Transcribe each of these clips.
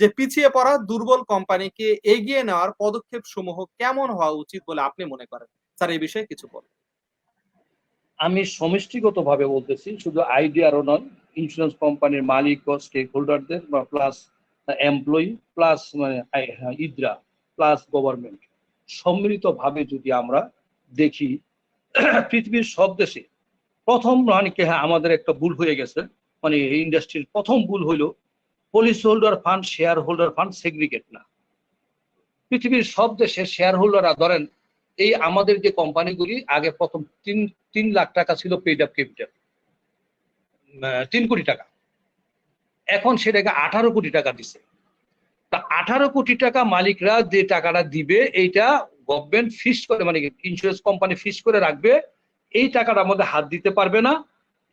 যে পিছিয়ে পড়া দুর্বল কোম্পানিকে এগিয়ে নেওয়ার পদক্ষেপ সমূহ কেমন হওয়া উচিত বলে আপনি মনে করেন? স্যার, এই বিষয়ে কিছু বলুন। আমি সমষ্টিগত ভাবে বলতেছি, শুধু আইডিয়ারও নয় ইন্স্যুরেন্স কোম্পানির মালিক ও স্টেক হোল্ডারদের প্লাস এমপ্লয়ি প্লাস মানে ইদ্রা প্লাস গভর্নমেন্ট সম্মিলিতভাবে যদি আমরা দেখি, পৃথিবীর সব দেশে প্রথম মানে হ্যাঁ আমাদের একটা ভুল হয়ে গেছে। মানে ইন্ডাস্ট্রির প্রথম ভুল হইল policy holder fund share holder fund segregate না। পৃথিবীর সব দেশে শেয়ার হোল্ডাররা ধরেন, এই আমাদের যে কোম্পানিগুলি আগে প্রথম তিন তিন লাখ টাকা ছিল পেড আপ ক্যাপিটাল তিন কোটি টাকা। এখন সেটাকে আঠারো কোটি টাকা দিছে। তা আঠারো কোটি টাকা মালিকরা যে টাকাটা দিবে, এইটা গভর্নমেন্ট ফিক্স করে মানে ইন্স্যুরেন্স কোম্পানি ফিক্স করে রাখবে, এই টাকাটা আমাদের হাত দিতে পারবে না।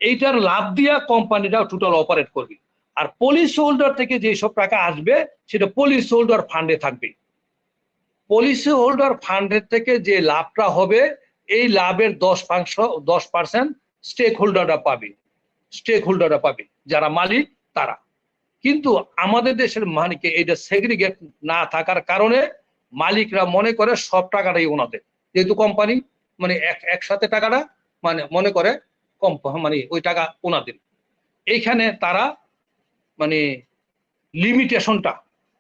এইটার লাভ দিয়া কোম্পানিটা টোটাল অপারেট করবে। আর পলিসি হোল্ডার থেকে যেসব টাকা আসবে, সেটা পলিসি হোল্ডার ফান্ডে থাকবে। পলিসি হোল্ডার ফান্ডের থেকে যে লাভটা হবে, এই লাভের দশ পাঁচশো, দশ পার্সেন্ট স্টেক হোল্ডাররা পাবে। স্টেক হোল্ডাররা পাবে, যারা মালিক, তারা। কিন্তু আমাদের দেশের মালিকে এটা সেগ্রিগেট না থাকার কারণে মালিকরা মনে করে সব টাকাটাই ওনাদের। যেহেতু কোম্পানি মানে এক- একসাথে টাকাটা মানে মনে করে কম মানে ওই টাকা ওনাদের। এইখানে তারা মানে লিমিটেশনটা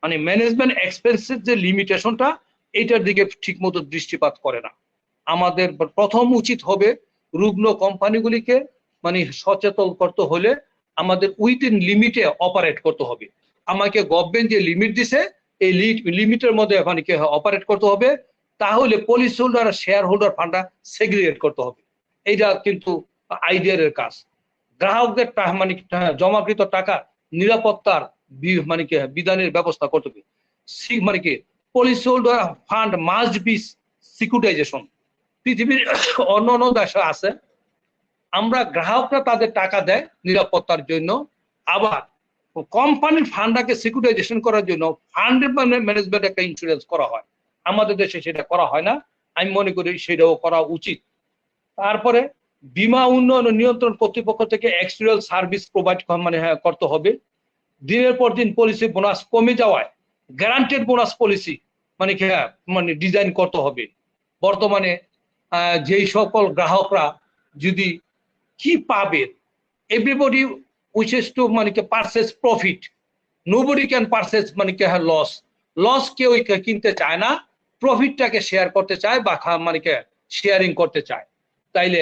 মানে ম্যানেজমেন্ট এক্সপেন্সের যে লিমিটেশনটা এইটার দিকে ঠিকমতো দৃষ্টিপাত করে না। আমাদের প্রথম উচিত হবে রুগ্ন কোম্পানিগুলিকে মানে সচেতন করতে হলে আমাদের উইদিন লিমিটে অপারেট করতে হবে। আমাকে গভর্নমেন্ট যে লিমিট দিছে, এই লিমিটের মধ্যে মানে অপারেট করতে হবে, তাহলে পলিসি হোল্ডার আর শেয়ার হোল্ডার ফান্ডটা সেগ্রিগেট করতে হবে। এইটা কিন্তু আইডিয়ার কাজ। গ্রাহকদের মানে জমাকৃত টাকা নিরাপত্তার মানে কি, বিধানের ব্যবস্থা করতে হবে। মানে কি policy holder fund must be securitization পৃথিবীর অন্য অন্য দেশে আছে, আমরা গ্রাহকরা তাদের টাকা দেয় নিরাপত্তার জন্য। আবার কোম্পানির ফান্ডটাকে সিকিউরিটাইজেশন করার জন্য ফান্ডের ম্যানেজমেন্ট একটা ইন্স্যুরেন্স করা হয়। আমাদের দেশে সেটা করা হয় না। আমি মনে করি সেটাও করা উচিত। তারপরে বীমা উন্নয়ন ও নিয়ন্ত্রণ কর্তৃপক্ষ থেকে এক্সট্রিয়াল সার্ভিস প্রোভাইড মানে হ্যাঁ, করতে হবে। দিনের পর দিন পলিসি বোনাস কমে যাওয়ায় গ্যারান্টেড বোনাস পলিসি মানে হ্যাঁ, মানে ডিজাইন করতে হবে। বর্তমানে যেই সকল গ্রাহকরা যদি কি পাবে এভরিবডি উইচেস টু মানে কি purchase profit nobody can purchase মানে কি হ্যাঁ লস লস কেউ কিনতে চায় না। প্রফিটটাকে শেয়ার করতে চায় বা মানে কি শেয়ারিং করতে চায়। তাইলে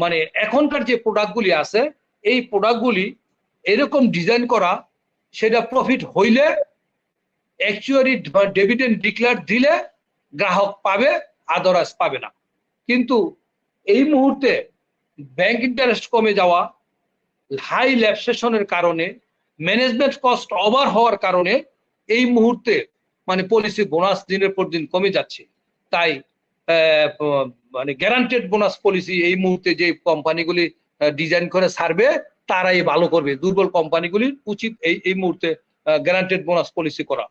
মানে এখনকার যে প্রোডাক্টগুলি আছে, এই প্রোডাক্টগুলি এরকম ডিজাইন করা, সেটা প্রফিট হইলে অ্যাকচুয়ালি ডেভিডেন্ড ডিক্লেয়ার দিলে গ্রাহক পাবে আদারাস পাবে না। কিন্তু এই মুহূর্তে ব্যাংক ইন্টারেস্ট কমে যাওয়া হাই ল্যাপসেশনের কারণে ম্যানেজমেন্ট কস্ট ওভার হওয়ার কারণে এই মুহূর্তে মানে পলিসি বোনাস দিনের পর দিন কমে যাচ্ছে। তাই মানে গ্যারান্টেড বোনাস পলিসি এই মুহূর্তে যে কোম্পানিগুলি ডিজাইন করে ছাড়বে তারাই ভালো করবে। দুর্বল কোম্পানিগুলির উচিত এই এই মুহূর্তে গ্যারান্টেড বোনাস পলিসি করা।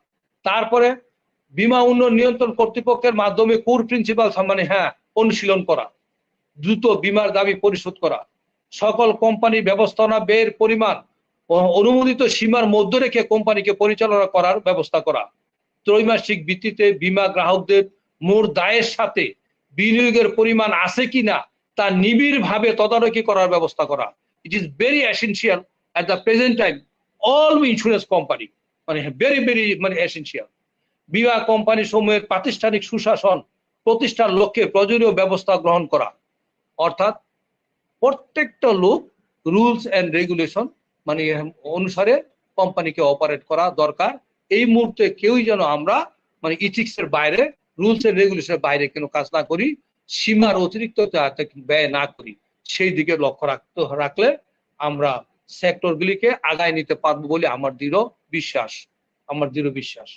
তারপরে বিমা উন্নয়ন নিয়ন্ত্রণ কর্তৃপক্ষের মাধ্যমে কোর প্রিন্সিপাল মানে হ্যাঁ অনুশীলন করা। দ্রুত বীমার দাবি পরিশোধ করা। সকল কোম্পানি ব্যবস্থাপনা ব্যয়ের পরিমাণ অনুমোদিত সীমার মধ্যে রেখে কোম্পানিকে পরিচালনা করার ব্যবস্থা করা। ত্রৈমাসিক ভিত্তিতে বীমা গ্রাহকদের মোর দায়ের সাথে বিনিয়োগের পরিমাণ আছে কিনা তা নিবিড় ভাবে তদারকি করার ব্যবস্থা করা। It is very essential at the present time all insurance company মানে ভেরি ভেরি মানে এসেন্সিয়াল বীমা কোম্পানি সমূহের প্রাতিষ্ঠানিক সুশাসন প্রতিষ্ঠার লক্ষ্যে প্রয়োজনীয় ব্যবস্থা গ্রহণ করা। অর্থাৎ প্রত্যেকটা লোক রুলস অ্যান্ড রেগুলেশন মানে অনুসারে কোম্পানিকে অপারেট করা দরকার। এই মুহূর্তে কেউই যেন আমরা মানে ইথিক্সের বাইরে রুলস এন্ড রেগুলেশনের বাইরে কোনো কাজ না করি, সীমার অতিরিক্ত ব্যয় না করি। সেই দিকে লক্ষ্য রাখতে, রাখলে আমরা সেক্টরগুলিকে আগায় নিতে পারব বলে আমার দৃঢ় বিশ্বাস। আমার দৃঢ় বিশ্বাস।